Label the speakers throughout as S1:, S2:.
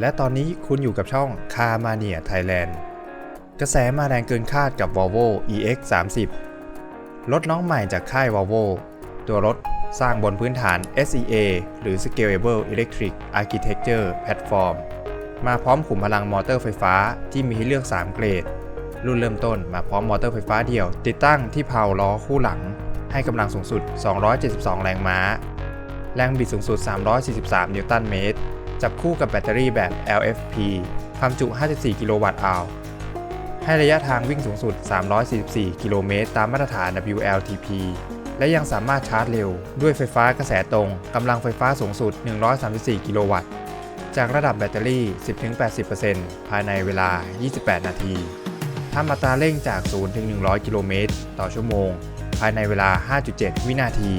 S1: และตอนนี้คุณอยู่กับช่อง c a r m a n i a Thailand กระแสมาแรงเกินคาดกับ Volvo EX 30 รถน้องใหม่จากค่าย Volvo ตัวรถสร้างบนพื้นฐาน SEA หรือ Scalable Electric Architecture Platform มาพร้อมขุมพลังมอเตอร์ไฟฟ้าที่มีให้เลือก 3 เกรด รุ่นเริ่มต้นมาพร้อมมอเตอร์ไฟฟ้าเดี่ยว ติดตั้งที่เพลาล้อคู่หลัง ให้กำลังสูงสุด 272 แรงม้า แรงบิดสูงสุด 343 นิวตันเมตร จับคู่กับแบตเตอรี่แบบ LFP ความจุ 54 กิโลวัตต์อาวให้ระยะทางวิ่งสูงสุด 344 กิโลเมตรตามมาตรฐาน WLTP และยังสามารถชาร์จเร็ว ด้วยไฟฟ้ากระแสตรงกำลังไฟฟ้าสูงสุด 134 กิโลวัตต์ จากระดับแบตเตอรี่ 10-80%ภายในเวลา 28 นาทีทำอัตราเร่งจาก 0-100 กิโลเมตรต่อชั่วโมง ภายในเวลา 5.7 วินาที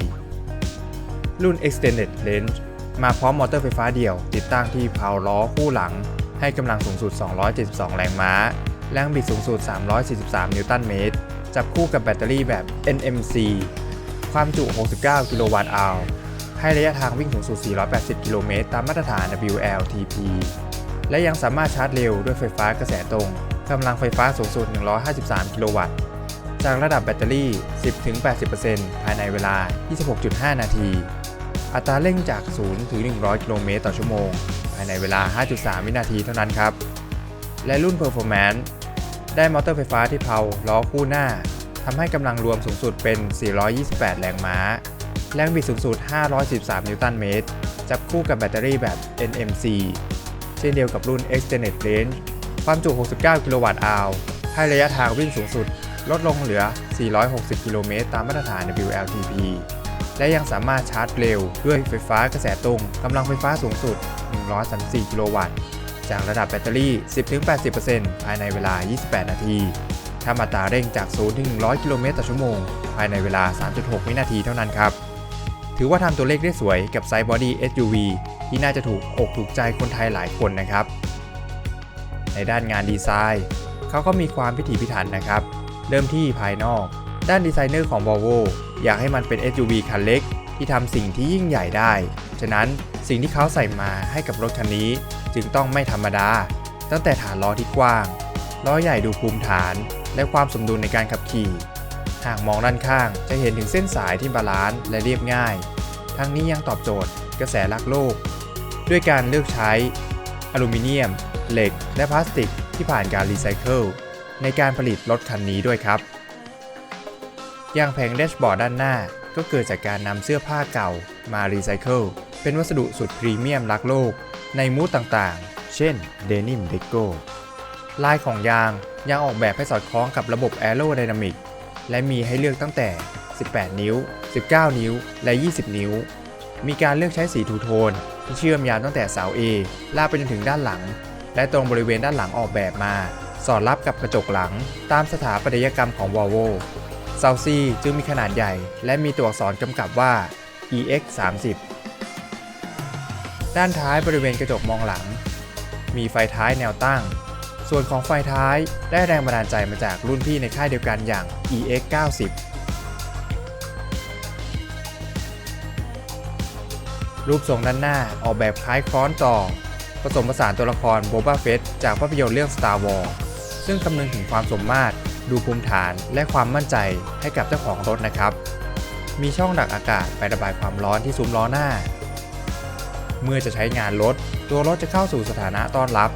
S1: รุ่น Extended Range มาพร้อมมอเตอร์ไฟฟ้าเดี่ยว ติดตั้งที่เพลาล้อคู่หลัง ให้กำลังสูงสุด 272 แรงม้า แรงบิดสูงสุด 343 นิวตันเมตร จับคู่กับแบตเตอรี่แบบ NMC ความจุ 69 กิโลวัตต์อาวให้ระยะทางวิ่งสูงสุด 480 กิโลเมตร ตามมาตรฐาน WLTP และยังสามารถชาร์จเร็วด้วยไฟฟ้ากระแสตรง กำลังไฟฟ้าสูงสุด 153 กิโลวัตต์ จากระดับแบตเตอรี่ 10-80%ภายในเวลา 26.5 นาที อัตราเร่งจาก 0 ถึง 100 กิโลเมตรต่อชั่วโมง ภายในเวลา 5.3 วินาทีเท่านั้นครับ และรุ่น Performance ได้มอเตอร์ไฟฟ้าที่เพลาล้อคู่หน้าทำให้กำลังรวมสูงสุดเป็น 428 แรงม้า แรงบิดสูงสุด 513 นิวตันเมตร จับคู่กับแบตเตอรี่แบบ NMC เช่นเดียวกับรุ่น Extended Range ความจุ 69 กิโลวัตต์อาวให้ระยะทางวิ่งสูงสุด ลดลงเหลือ 460 กิโลเมตร ตามมาตรฐาน WLTP และยังสามารถชาร์จเร็ว ด้วยไฟฟ้ากระแสตรงกำลังไฟฟ้าสูงสุด 134 กิโลวัตต์ จากระดับแบตเตอรี่ 10-80%ภายในเวลา 28 นาทีทำอัตราเร่งจาก 0 ถึง 100 กิโลเมตรต่อชั่วโมง ภายในเวลา 3.6 วินาทีเท่านั้นครับ ถือว่าทำตัวเลขได้สวยกับไซส์บอดี้ SUV ที่น่าจะถูกอกถูกใจคนไทยหลายคนนะครับ ในด้านงานดีไซน์ เขาก็มีความพิถีพิถันนะครับ เริ่มที่ภายนอก ด้านดีไซเนอร์ของ Volvo อยากให้มันเป็น SUV คันเล็ก ที่ทำสิ่งที่ยิ่งใหญ่ได้ ฉะนั้นสิ่งที่เขาใส่มาให้กับรถคันนี้ จึงต้องไม่ธรรมดา ตั้งแต่ฐานล้อที่กว้าง ล้อใหญ่ดูภูมิฐาน และความสมดุลในการขับขี่หากมองด้านข้างจะเห็นถึงเส้นสายที่บาลานซ์และเรียบง่าย ทั้งนี้ยังตอบโจทย์กระแสรักโลก ด้วยการเลือกใช้อลูมิเนียม เหล็ก และพลาสติกที่ผ่านการรีไซเคิลในการผลิตรถคันนี้ด้วยครับ อย่างแผงแดชบอร์ดด้านหน้า ก็เกิดจากการนำเสื้อผ้าเก่ามารีไซเคิลเป็นวัสดุสุดพรีเมียมรักโลก ในมูดต่างๆ เช่นเดนิมเดโกลายของยางยังออกแบบให้สอดคล้องกับระบบแอโรไดนามิกและมีให้เลือกตั้งแต่ 18 นิ้ว 19 นิ้ว และ 20 นิ้ว มีการเลือกใช้สีทูโทน ที่เชื่อมยาวตั้งแต่เสา A ลากไปจนถึงด้านหลัง และตรงบริเวณด้านหลังออกแบบมา สอดรับกับกระจกหลัง ตามสถาปัตยกรรมของ Volvo เซาซีจึงมีขนาดใหญ่ และมีตัวอักษรกำกับว่า EX 30ด้านท้ายบริเวณกระจกมองหลัง มีไฟท้ายแนวตั้ง ส่วนของไฟท้ายได้แรงบันดาลใจมาจากรุ่นพี่ในค่ายเดียวกันอย่าง EX 90รูปทรงด้านหน้าออกแบบคล้ายค้อนต่อ ผสมผสานตัวละครโบบาเฟตจากภาพยนตร์เรื่อง Star Wars ซึ่งคำนึงถึงความสมมาตร ดูภูมิฐานและความมั่นใจให้กับเจ้าของรถนะครับ มีช่องดักอากาศไประบายความร้อนที่ซุ้มล้อหน้า เมื่อจะใช้งานรถ ตัวรถจะเข้าสู่สถานะต้อนรับ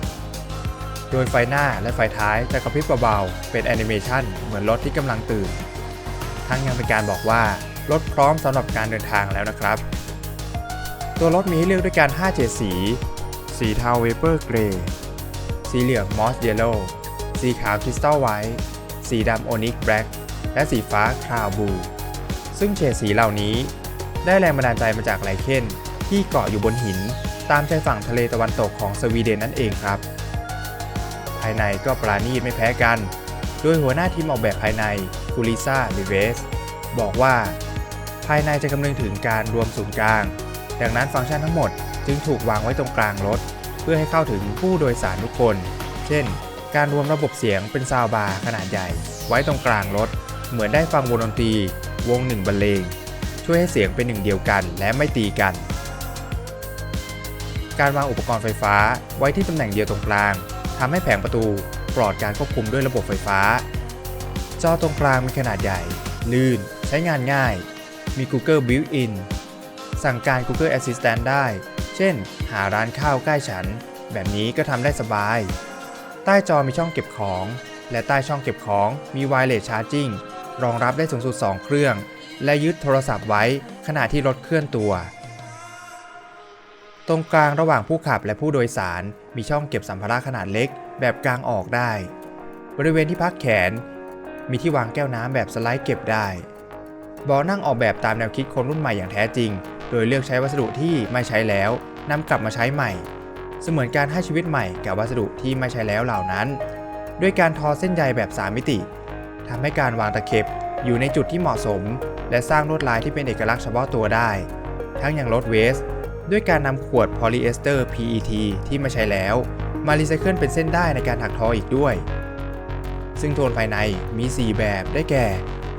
S1: โดยไฟหน้าและไฟท้ายจะกระพริบเบาๆ เป็นแอนิเมชันเหมือนรถที่กำลังตื่น ทั้งยังเป็นการบอกว่ารถพร้อมสำหรับการเดินทางแล้วนะครับ ตัวรถมีให้เลือกด้วยกัน5เฉดสี สีเทาเวเปอร์เกรย์ สีเหลืองมอสเยลโลสีขาวคริสตัลไวท์ สีดำโอนิกแบล็กและสีฟ้าคราวบู ซึ่งเฉดสีเหล่านี้ได้แรงบันดาลใจมาจากไลเคนที่เกาะอยู่บนหินตามชายฝั่งทะเลตะวันตกของสวีเดนนั่นเองครับ ภายในก็ปราณีตไม่แพ้กัน โดยหัวหน้าทีมออกแบบภายในคูลิซ่าลิเวสบอกว่า ภายในจะคำนึงถึงการรวมศูนย์กลาง ดังนั้นฟังก์ชันทั้งหมดจึงถูกวางไว้ตรงกลางรถ เพื่อให้เข้าถึงผู้โดยสารทุกคน เช่น การรวมระบบเสียงเป็นซาวบาร์ขนาดใหญ่ ไว้ตรงกลางรถ เหมือนได้ฟังวงดนตรี วงหนึ่งบรรเลง ช่วยให้เสียงเป็นหนึ่งเดียวกันและไม่ตีกัน การวางอุปกรณ์ไฟฟ้าไว้ที่ตำแหน่งเดียวตรงกลางทำให้แผงประตูปลอดการควบคุมด้วยระบบไฟฟ้า จอตรงกลางมีขนาดใหญ่ ลื่น ใช้งานง่าย มี Google Built-in สั่งการ Google Assistant ได้ เช่น หาร้านข้าวใกล้ฉัน แบบนี้ก็ทำได้สบาย ใต้จอมีช่องเก็บของ และใต้ช่องเก็บของมี Wireless Charging รองรับได้สูงสุด 2 เครื่อง และยึดโทรศัพท์ไว้ขณะที่รถเคลื่อนตัว ตรงกลางระหว่างผู้ขับและผู้โดยสารมีช่องเก็บสัมภาระขนาดเล็ก แบบกลางออกได้ บริเวณที่พักแขน มีที่วางแก้วน้ำแบบสไลด์เก็บได้บาะนั่งออกแบบตามแนวคิดคนรุ่นใหม่อย่างแท้จริง โดยเลือกใช้วัสดุที่ไม่ใช้แล้วนำกลับมาใช้ใหม่ เสมือนการให้ชีวิตใหม่แกับวัสดุที่ไม่ใช้แล้วเหล่านั้น ด้วยการทอเส้นใยแบบ 3 มิติทำให้การวางตะเข็บอยู่ในจุดที่เหมาะสม และสร้างลวดลายที่เป็นเอกลักษณ์เฉพาะตัวได้ ทั้งยังลดเวสด้วยการนำขวดโพลีเอสเตอร์ PET ที่ไม่ใช้แล้ว มารีไซเคิลเป็นเส้นได้ในการถักทออีกด้วย ซึ่งโทนภายในมี 4 แบบได้แก่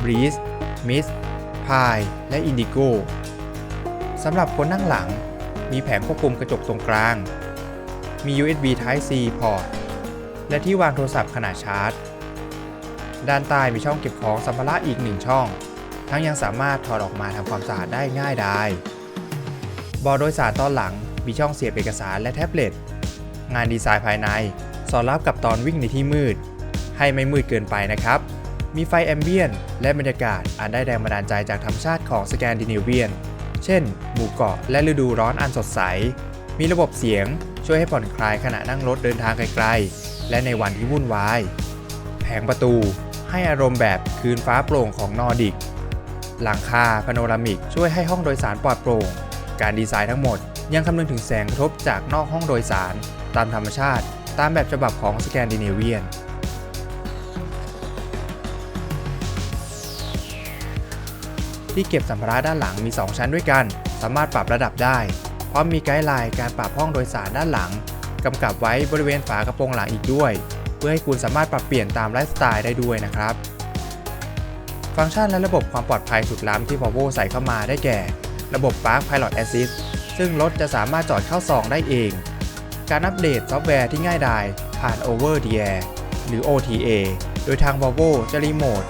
S1: Breeze Mist Pie และ Indigo สำหรับคนนั่งหลัง มีแผงควบคุมกระจกตรงกลาง มี USB Type C พอร์ต และที่วางโทรศัพท์ขนาดชาร์จ ด้านใต้มีช่องเก็บของสัมภาระอีกหนึ่งช่อง ทั้งยังสามารถถอดออกมาทำความสะอาดได้ง่ายดายเบาะโดยสารตอนหลังมีช่องเสียบเอกสารและแท็บเล็ต งานดีไซน์ภายใน สอดรับกับตอนวิ่งในที่มืด ให้ไม่มืดเกินไปนะครับ มีไฟแอมเบียนและบรรยากาศอันได้แรงบันดาลใจจากธรรมชาติของสแกนดิเนเวียน เช่น หมู่เกาะและฤดูร้อนอันสดใส มีระบบเสียงช่วยให้ผ่อนคลายขณะนั่งรถเดินทางไกลๆ และในวันที่วุ่นวาย แผงประตูให้อารมณ์แบบคืนฟ้าโปร่งของนอร์ดิก หลังคาพาโนรามิกช่วยให้ห้องโดยสารปลอดโปร่ง การดีไซน์ทั้งหมดยังคำนึงถึงแสงกระทบจากนอกห้องโดยสาร ตามธรรมชาติ ตามแบบฉบับของสแกนดิเนเวียน ที่เก็บสัมภาระด้านหลังมี 2 ชั้นด้วยกัน สามารถปรับระดับได้ ร้อมมีไกด์ไลน์การปรับห้องโดยสารด้านหลังกำกับไว้บริเวณฝากระโปรงหลังอีกด้วย เพื่อให้คุณสามารถปรับเปลี่ยนตามไลฟ์สไตล์ได้ด้วยนะครับ ฟังก์ชันและระบบความปลอดภัยสุดล้ำที่ Volvo ใส่เข้ามาได้แก่ ระบบ Park Pilot Assist ซึ่งรถจะสามารถจอดเข้าซองได้เอง การอัปเดตซอฟต์แวร์ที่ง่ายดายผ่าน Over the Air หรือ OTA โดยทาง Volvo จะรีโมท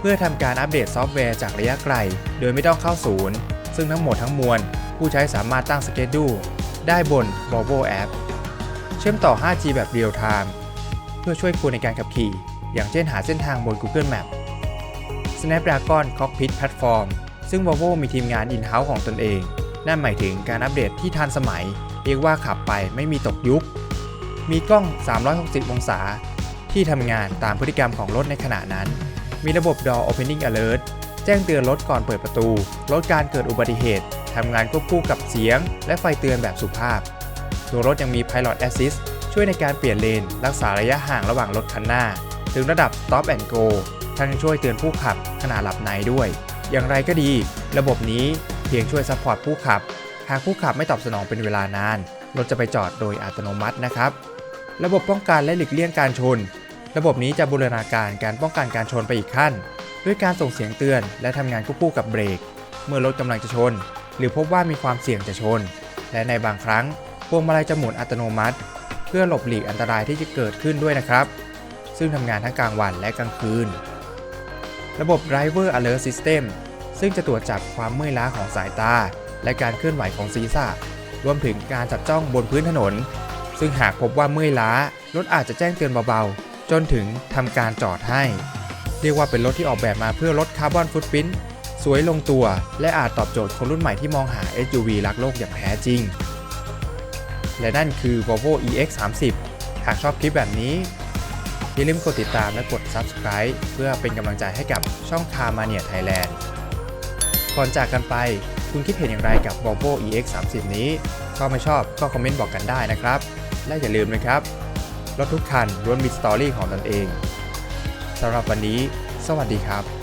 S1: เพื่อทำการอัปเดตซอฟต์แวร์จากระยะไกล โดยไม่ต้องเข้าศูนย์ ซึ่งทั้งหมดทั้งมวล ผู้ใช้สามารถตั้งสเกจดูได้บน Volvo App เชื่อมต่อ 5G แบบเรียลไทม์เพื่อช่วยคุณในการขับขี่ อย่างเช่นหาเส้นทางบน Google Map Snapdragon Cockpit Platform ซึ่ง Volvo มีทีมงาน in-house ของตนเอง นั่นหมายถึงการอัปเดตที่ทันสมัย เรียกว่าขับไปไม่มีตกยุค มีกล้อง 360 องศา ที่ทำงานตามพฤติกรรมของรถในขณะนั้น มีระบบ Door Opening Alert แจ้งเตือนรถก่อนเปิดประตู ลดการเกิดอุบัติเหตุ ทำงานควบคู่กับเสียง และไฟเตือนแบบสุภาพ ตัวรถยังมี Pilot Assist ช่วยในการเปลี่ยนเลน รักษาระยะห่างระหว่างรถคันหน้า ถึงระดับ Stop and Go ทั้งยังช่วยเตือนผู้ขับขณะหลับในด้วย อย่างไรก็ดี ระบบนี้เพียงช่วยซัพพอร์ตผู้ขับ หากผู้ขับไม่ตอบสนองเป็นเวลานาน รถจะไปจอดโดยอัตโนมัตินะครับ ระบบป้องกันและหลีกเลี่ยงการชน ระบบนี้จะบูรณาการการป้องกันการชนไปอีกขั้น ด้วยการส่งเสียงเตือน และทำงานควบคู่กับเบรก เมื่อรถกำลังจะชน หรือพบว่ามีความเสี่ยงจะชน และในบางครั้งพวงมาลัยจะหมุนอัตโนมัติ เพื่อหลบหลีกอันตรายที่จะเกิดขึ้นด้วยนะครับ ซึ่งทำงานทั้งกลางวันและกลางคืน ระบบ Driver Alert System ซึ่งจะตรวจจับความเมื่อยล้าของสายตา และการเคลื่อนไหวของศีรษะ รวมถึงการจับจ้องบนพื้นถนน ซึ่งหากพบว่าเมื่อยล้ารถอาจจะแจ้งเตือนเบาๆ จนถึงทำการจอดให้ เรียกว่าเป็นรถที่ออกแบบมาเพื่อลดคาร์บอนฟุตพิ้น สวยลงตัว และอาจตอบโจทย์คนรุ่นใหม่ที่มองหา SUV รักโลกอย่างแท้จริง และนั่นคือ Volvo EX30 หากชอบคลิปแบบนี้อย่าลืมกดติดตามและกด Subscribe เพื่อเป็นกำลังใจให้กับช่องคามาเนียไทยแลนด์ก่อนจากกันไปคุณคิดเห็นอย่างไรกับ Volvo EX30 นี้ชอบไม่ชอบก็คอมเมนต์บอกกันได้นะครับ และอย่าลืมนะครับ รถทุกคันล้วนมีสตอรี่ของตนเองสำหรับวันนี้ สวัสดีครับ